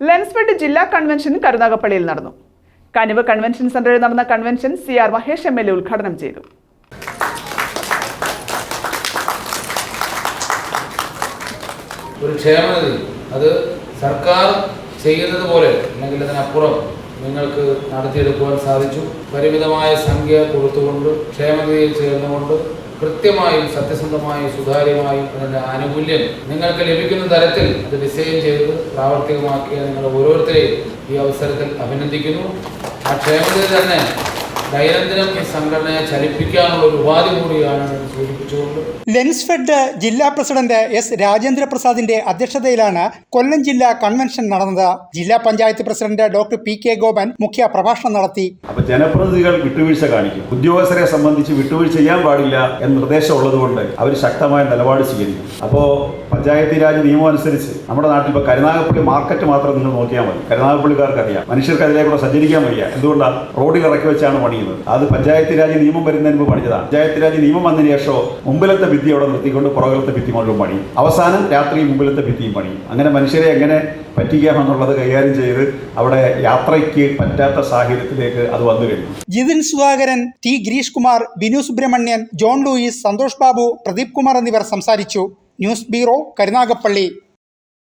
ലെൻസ്ഫെഡ് ജില്ലാ കൺവെൻഷൻ കരുനാഗപ്പള്ളിയിൽ നടന്നു. കനിവ് കൺവെൻഷൻ സെന്ററിൽ നടന്ന convention C R Mahesh M L A ഉദ്ഘാടനം ചെയ്തു. ഒരു ക്ഷേമനിധി. അത് സർക്കാർ ചെയ്യുന്നത് പോലെ അല്ലെങ്കിൽ അതിനപ്പുറം നിങ്ങൾക്ക് നടത്തിയെടുക്കുവാൻ സാധിച്ചു. പരിമിതമായ സംഖ്യ കൊടുത്തുകൊണ്ട് ക്ഷേമനിധിയിൽ ചേർന്നുകൊണ്ട് കൃത്യമായും സത്യസന്ധമായും സുതാര്യമായും അതിന്റെ ആനുകൂല്യം നിങ്ങൾക്ക് ലഭിക്കുന്ന തരത്തിൽ അത് ഡിസൈൻ ചെയ്ത് പ്രാവർത്തികമാക്കിയ നിങ്ങൾ ഓരോരുത്തരെയും ഈ അവസരത്തിൽ അഭിനന്ദിക്കുന്നു. ആ ക്ഷേമത്തിൽ തന്നെ ദൈനംദിനം ഈ സംഘടനയെ ചലിപ്പിക്കാനുള്ള ഒരു ഉപാധി കൂടിയാണ് ലെൻസ്ഫെഡ് ജില്ലാ പ്രസിഡന്റ് എസ് രാജേന്ദ്ര പ്രസാദിന്റെ അധ്യക്ഷതയിലാണ് കൊല്ലം ജില്ലാ കൺവെൻഷൻ നടന്നത്. ജില്ലാ panchayat president doctor P K Gopan മുഖ്യ പ്രഭാഷണം നടത്തി. അപ്പൊ ജനപ്രതിനിധികൾ വിട്ടുവീഴ്ച കാണിക്കും. ഉദ്യോഗസ്ഥരെ സംബന്ധിച്ച് വിട്ടുവീഴ്ച ചെയ്യാൻ പാടില്ല എന്ന നിർദ്ദേശം ഉള്ളതുകൊണ്ട് അവർ ശക്തമായ നിലപാട് സ്വീകരിക്കും. അപ്പോ പഞ്ചായത്തി രാജ് നിയമം അനുസരിച്ച് നമ്മുടെ നാട്ടിൽ ഇപ്പൊ കരുനാഗപ്പള്ളി മാർക്കറ്റ് മാത്രം നിങ്ങൾ നോക്കിയാൽ മതി. കരുനാഗപ്പള്ളിക്കാർക്ക് അറിയാം. മനുഷ്യർക്ക് അതിലേക്കൂടെ സഞ്ചരിക്കാൻ വയ്യ. എന്തുകൊണ്ടാണ് റോഡിൽ ഇറക്കി വെച്ചാണ് പണിയുന്നത്. അത് പഞ്ചായത്ത് രാജ് നിയമം വരുന്നതിന് മുമ്പ് പണിതാണ് പഞ്ചായത്ത് രാജ് നിയമം വന്നതിന് ശേഷം മുമ്പിലത്തെ ഭിത്തി അവിടെ നിർത്തിക്കൊണ്ട് പുറകിലത്തെ ഭിത്തി മുഴുവൻ പണി. അവസാനം രാത്രി മുമ്പിലത്തെ ഭിത്തിയും പണി. അങ്ങനെ മനുഷ്യരെ എങ്ങനെ പറ്റിക്കാമെന്നുള്ളത് കൈകാര്യം ചെയ്ത് അവിടെ യാത്രയ്ക്ക് പറ്റാത്ത സാഹചര്യത്തിലേക്ക് അത് വന്നു കഴിഞ്ഞു. Jithin Sudhakaran T Girish Kumar Binu Subramanian John Louis Santhosh Babu Pradeep Kumar എന്നിവർ സംസാരിച്ചു. News bureau Karunagappally.